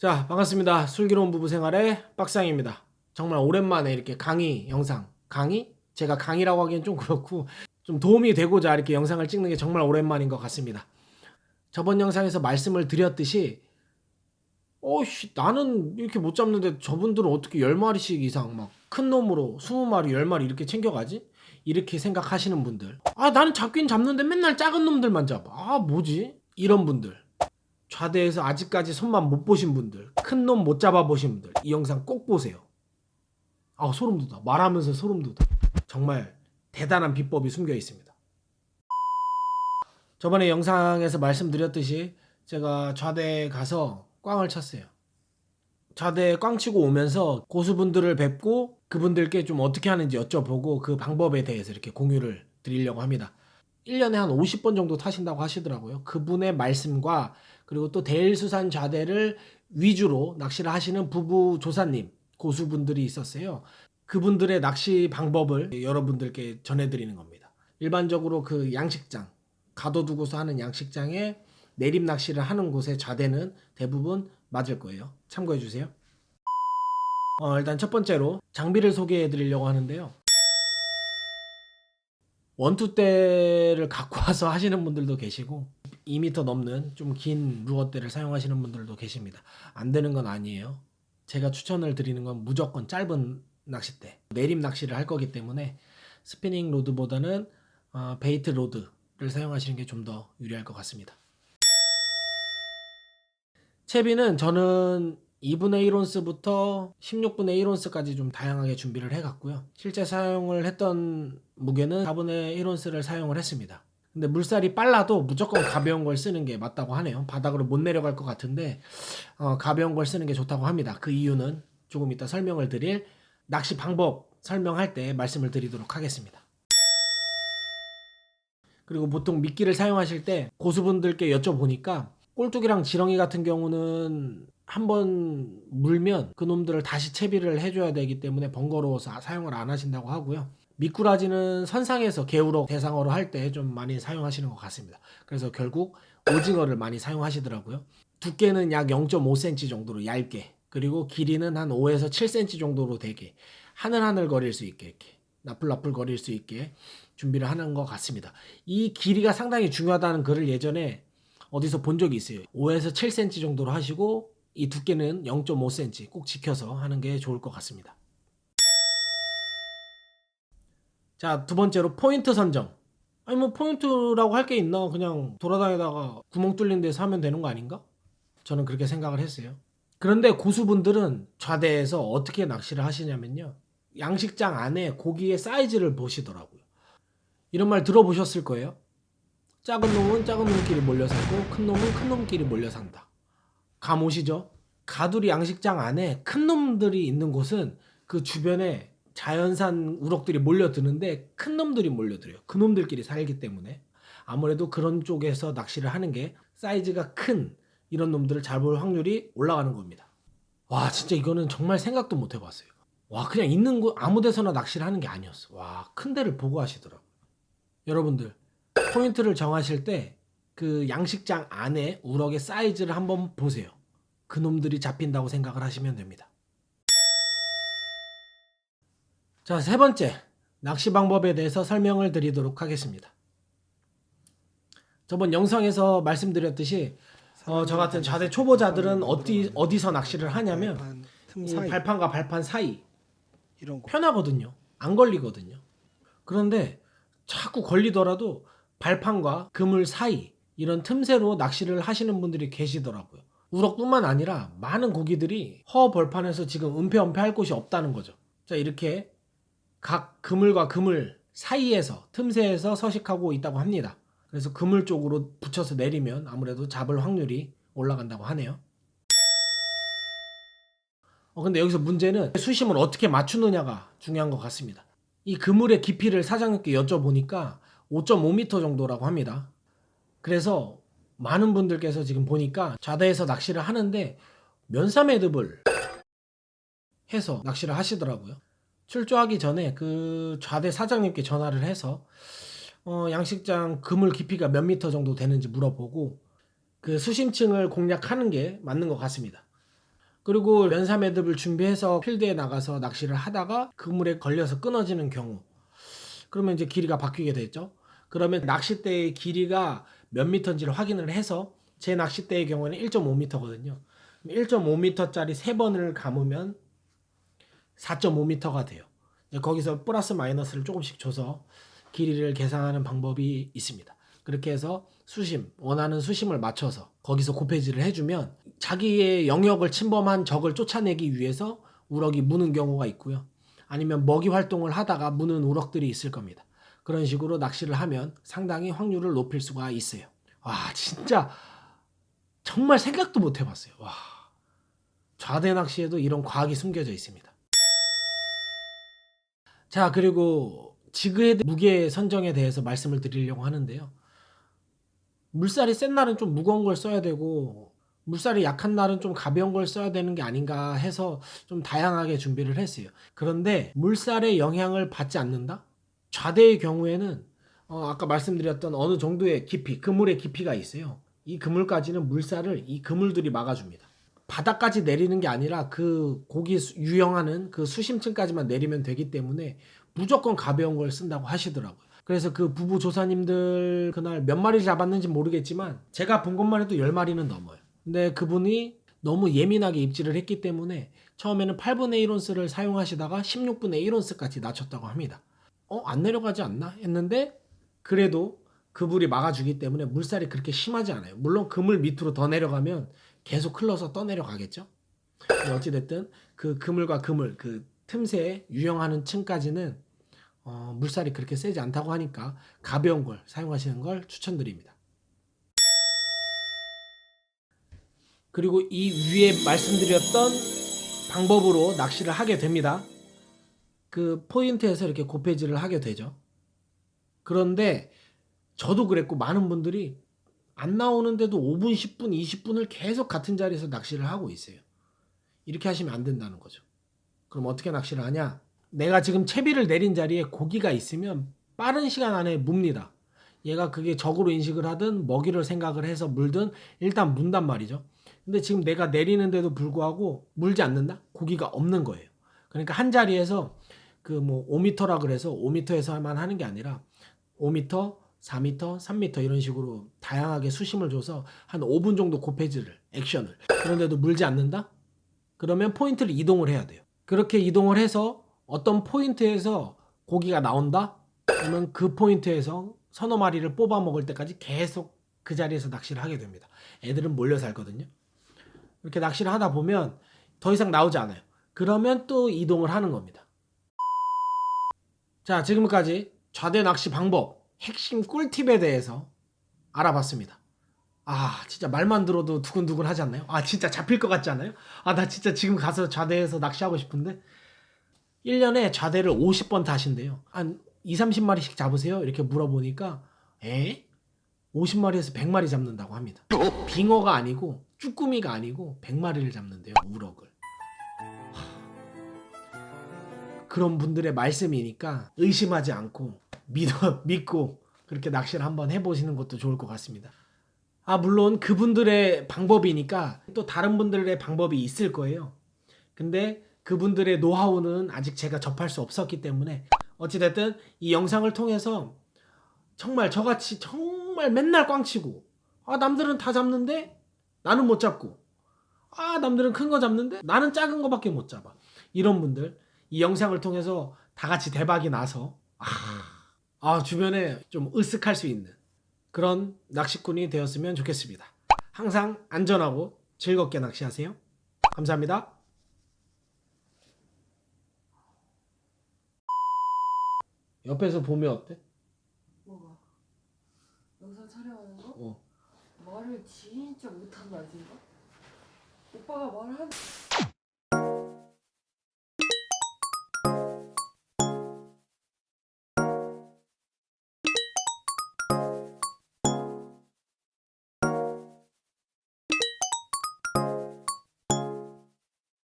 자, 반갑습니다. 슬기로운 부부 생활의 빡상입니다. 정말 오랜만에 이렇게 강의 영상, 강의? 제가 강의라고 하기엔 좀 그렇고 좀 도움이 되고자 이렇게 영상을 찍는 게 정말 오랜만인 것 같습니다. 저번 영상에서 말씀을 드렸듯이 어씨 나는 이렇게 못 잡는데 저분들은 어떻게 10마리씩 이상 막 큰 놈으로 20마리, 10마리 이렇게 챙겨가지? 이렇게 생각하시는 분들. 아, 나는 잡긴 잡는데 맨날 작은 놈들만 잡아. 아, 뭐지? 이런 분들. 좌대에서 아직까지 손만 못 보신 분들, 큰 놈 못 잡아 보신 분들, 이 영상 꼭 보세요. 아, 소름 돋아. 말하면서 소름 돋아. 정말 대단한 비법이 숨겨 있습니다. 저번에 영상에서 말씀드렸듯이 제가 좌대에 가서 꽝을 쳤어요. 좌대에 꽝 치고 오면서 고수분들을 뵙고 그분들께 좀 어떻게 하는지 여쭤보고 그 방법에 대해서 이렇게 공유를 드리려고 합니다. 1년에 한 50번 정도 타신다고 하시더라고요. 그분의 말씀과 그리고 또 대일수산 좌대를 위주로 낚시를 하시는 부부 조사님, 고수분들이 있었어요. 그분들의 낚시 방법을 여러분들께 전해드리는 겁니다. 일반적으로 그 양식장, 가둬두고서 하는 양식장에 내림 낚시를 하는 곳의 좌대는 대부분 맞을 거예요. 참고해 주세요. 어, 일단 첫 번째로 장비를 소개해 드리려고 하는데요. 원투대를 갖고 와서 하시는 분들도 계시고 2m 넘는 좀 긴 루어대를 사용하시는 분들도 계십니다. 안 되는 건 아니에요. 제가 추천을 드리는 건 무조건 짧은 낚싯대, 내림 낚시를 할 거기 때문에 스피닝 로드보다는 어, 베이트 로드를 사용하시는 게 좀 더 유리할 것 같습니다. 채비는 저는 2분의 1온스부터 16분의 1온스까지 좀 다양하게 준비를 해갔고요. 실제 사용을 했던 무게는 4분의 1온스를 사용을 했습니다. 근데 물살이 빨라도 무조건 가벼운 걸 쓰는 게 맞다고 하네요. 바닥으로 못 내려갈 것 같은데 어, 가벼운 걸 쓰는 게 좋다고 합니다. 그 이유는 조금 이따 설명을 드릴 낚시 방법 설명할 때 말씀을 드리도록 하겠습니다. 그리고 보통 미끼를 사용하실 때 고수분들께 여쭤보니까 꼴뚜기랑 지렁이 같은 경우는 한번 물면 그 놈들을 다시 채비를 해줘야 되기 때문에 번거로워서 사용을 안 하신다고 하고요. 미꾸라지는 선상에서 개우럭 대상어로 할 때 좀 많이 사용하시는 것 같습니다. 그래서 결국 오징어를 많이 사용하시더라고요. 두께는 약 0.5cm 정도로 얇게 그리고 길이는 한 5에서 7cm 정도로 되게 하늘하늘 거릴 수 있게 이렇게 나풀나풀 거릴 수 있게 준비를 하는 것 같습니다. 이 길이가 상당히 중요하다는 글을 예전에 어디서 본 적이 있어요. 5에서 7cm 정도로 하시고 이 두께는 0.5cm 꼭 지켜서 하는 게 좋을 것 같습니다. 자, 두 번째로 포인트 선정. 아니 뭐 포인트라고 할 게 있나? 그냥 돌아다니다가 구멍 뚫린 데서 하면 되는 거 아닌가? 저는 그렇게 생각을 했어요. 그런데 고수분들은 좌대에서 어떻게 낚시를 하시냐면요. 양식장 안에 고기의 사이즈를 보시더라고요. 이런 말 들어보셨을 거예요. 작은 놈은 작은 놈끼리 몰려 살고 큰 놈은 큰 놈끼리 몰려 산다. 감 오시죠? 가두리 양식장 안에 큰 놈들이 있는 곳은 그 주변에 자연산 우럭들이 몰려드는데 큰 놈들이 몰려들어요. 그 놈들끼리 살기 때문에 아무래도 그런 쪽에서 낚시를 하는 게 사이즈가 큰 이런 놈들을 잘 볼 확률이 올라가는 겁니다. 와 진짜 이거는 정말 생각도 못 해봤어요. 와 그냥 있는 곳 아무 데서나 낚시를 하는 게 아니었어. 와 큰 데를 보고 하시더라고. 여러분들 포인트를 정하실 때 그 양식장 안에 우럭의 사이즈를 한번 보세요. 그 놈들이 잡힌다고 생각을 하시면 됩니다. 자, 세 번째. 낚시 방법에 대해서 설명을 드리도록 하겠습니다. 저번 영상에서 말씀드렸듯이 어, 저 같은 자대 초보자들은 어디, 어디서 낚시를 하냐면 이 발판과 발판 사이 이런 거 편하거든요. 안 걸리거든요. 그런데 자꾸 걸리더라도 발판과 그물 사이 이런 틈새로 낚시를 하시는 분들이 계시더라고요. 우럭뿐만 아니라 많은 고기들이 허 벌판에서 지금 은폐은폐 할 곳이 없다는 거죠. 자 이렇게 각 그물과 그물 사이에서 틈새에서 서식하고 있다고 합니다. 그래서 그물 쪽으로 붙여서 내리면 아무래도 잡을 확률이 올라간다고 하네요. 어, 근데 여기서 문제는 수심을 어떻게 맞추느냐가 중요한 것 같습니다. 이 그물의 깊이를 사장님께 여쭤보니까 5.5m 정도라고 합니다. 그래서 많은 분들께서 지금 보니까 좌대에서 낚시를 하는데 면사 매듭을 해서 낚시를 하시더라고요. 출조하기 전에 그 좌대 사장님께 전화를 해서 어, 양식장 그물 깊이가 몇 미터 정도 되는지 물어보고 그 수심층을 공략하는 게 맞는 것 같습니다. 그리고 면사 매듭을 준비해서 필드에 나가서 낚시를 하다가 그물에 걸려서 끊어지는 경우 그러면 이제 길이가 바뀌게 되죠. 그러면 낚싯대의 길이가 몇 미터인지를 확인을 해서 제 낚싯대의 경우에는 1.5미터거든요. 1.5m짜리 세 번을 감으면 4.5m가 돼요. 거기서 플러스 마이너스를 조금씩 줘서 길이를 계산하는 방법이 있습니다. 그렇게 해서 수심, 원하는 수심을 맞춰서 거기서 곱해지를 해주면 자기의 영역을 침범한 적을 쫓아내기 위해서 우럭이 무는 경우가 있고요. 아니면 먹이 활동을 하다가 무는 우럭들이 있을 겁니다. 그런 식으로 낚시를 하면 상당히 확률을 높일 수가 있어요. 와, 진짜 정말 생각도 못 해봤어요. 와, 좌대 낚시에도 이런 과학이 숨겨져 있습니다. 자, 그리고 지그헤드 무게 선정에 대해서 말씀을 드리려고 하는데요. 물살이 센 날은 좀 무거운 걸 써야 되고 물살이 약한 날은 좀 가벼운 걸 써야 되는 게 아닌가 해서 좀 다양하게 준비를 했어요. 그런데 물살의 영향을 받지 않는다? 좌대의 경우에는 어, 아까 말씀드렸던 어느 정도의 깊이, 그물의 깊이가 있어요. 이 그물까지는 물살을 이 그물들이 막아줍니다. 바닥까지 내리는 게 아니라 그 고기 수- 유영하는 그 수심층까지만 내리면 되기 때문에 무조건 가벼운 걸 쓴다고 하시더라고요. 그래서 그 부부 조사님들 그날 몇 마리 잡았는지 모르겠지만 제가 본 것만 해도 10마리는 넘어요. 근데 그분이 너무 예민하게 입질을 했기 때문에 처음에는 8분의 1온스를 사용하시다가 16분의 1온스까지 낮췄다고 합니다. 어, 안 내려가지 않나? 했는데 그래도 그물이 막아주기 때문에 물살이 그렇게 심하지 않아요. 물론 그물 밑으로 더 내려가면 계속 흘러서 떠내려 가겠죠. 근데 어찌됐든 그 그물과 그물 그 틈새에 유영하는 층까지는 어, 물살이 그렇게 세지 않다고 하니까 가벼운 걸 사용하시는 걸 추천드립니다. 그리고 이 위에 말씀드렸던 방법으로 낚시를 하게 됩니다. 그 포인트에서 이렇게 곱해질을 하게 되죠. 그런데 저도 그랬고 많은 분들이 안 나오는데도 5분, 10분, 20분을 계속 같은 자리에서 낚시를 하고 있어요. 이렇게 하시면 안 된다는 거죠. 그럼 어떻게 낚시를 하냐? 내가 지금 채비를 내린 자리에 고기가 있으면 빠른 시간 안에 묵니다. 얘가 그게 적으로 인식을 하든 먹이를 생각을 해서 물든 일단 문단 말이죠. 근데 지금 내가 내리는데도 불구하고 물지 않는다? 고기가 없는 거예요. 그러니까 한 자리에서 그 뭐 5m라 그래서 5m에서만 하는 게 아니라 5m, 4m, 3m 이런 식으로 다양하게 수심을 줘서 한 5분 정도 곱해지를 액션을 그런데도 물지 않는다? 그러면 포인트를 이동을 해야 돼요. 그렇게 이동을 해서 어떤 포인트에서 고기가 나온다? 그러면 그 포인트에서 서너 마리를 뽑아 먹을 때까지 계속 그 자리에서 낚시를 하게 됩니다. 애들은 몰려 살거든요. 이렇게 낚시를 하다 보면 더 이상 나오지 않아요. 그러면 또 이동을 하는 겁니다. 자, 지금까지 좌대 낚시 방법, 핵심 꿀팁에 대해서 알아봤습니다. 아, 진짜 말만 들어도 두근두근 하지 않나요? 아, 진짜 잡힐 것 같지 않아요? 아, 나 진짜 지금 가서 좌대에서 낚시하고 싶은데 1년에 좌대를 50번 타신대요. 한 2, 30마리씩 잡으세요? 이렇게 물어보니까 에? 50마리에서 100마리 잡는다고 합니다. 빙어가 아니고 쭈꾸미가 아니고 100마리를 잡는데요. 우럭을. 하, 그런 분들의 말씀이니까 의심하지 않고 믿어 믿고 그렇게 낚시를 한번 해보시는 것도 좋을 것 같습니다. 아 물론 그분들의 방법이니까 또 다른 분들의 방법이 있을 거예요. 근데 그분들의 노하우는 아직 제가 접할 수 없었기 때문에 어찌됐든 이 영상을 통해서 정말 저같이 정말 맨날 꽝치고 아 남들은 다 잡는데 나는 못 잡고 아 남들은 큰 거 잡는데 나는 작은 거밖에 못 잡아 이런 분들 이 영상을 통해서 다 같이 대박이 나서 아, 아 주변에 좀 으쓱할 수 있는 그런 낚시꾼이 되었으면 좋겠습니다 항상 안전하고 즐겁게 낚시하세요 감사합니다 옆에서 보면 어때? 뭐가? 영상 촬영하는 거? 어. 말을 진짜 못한다 진짜. 오빠가 말을 한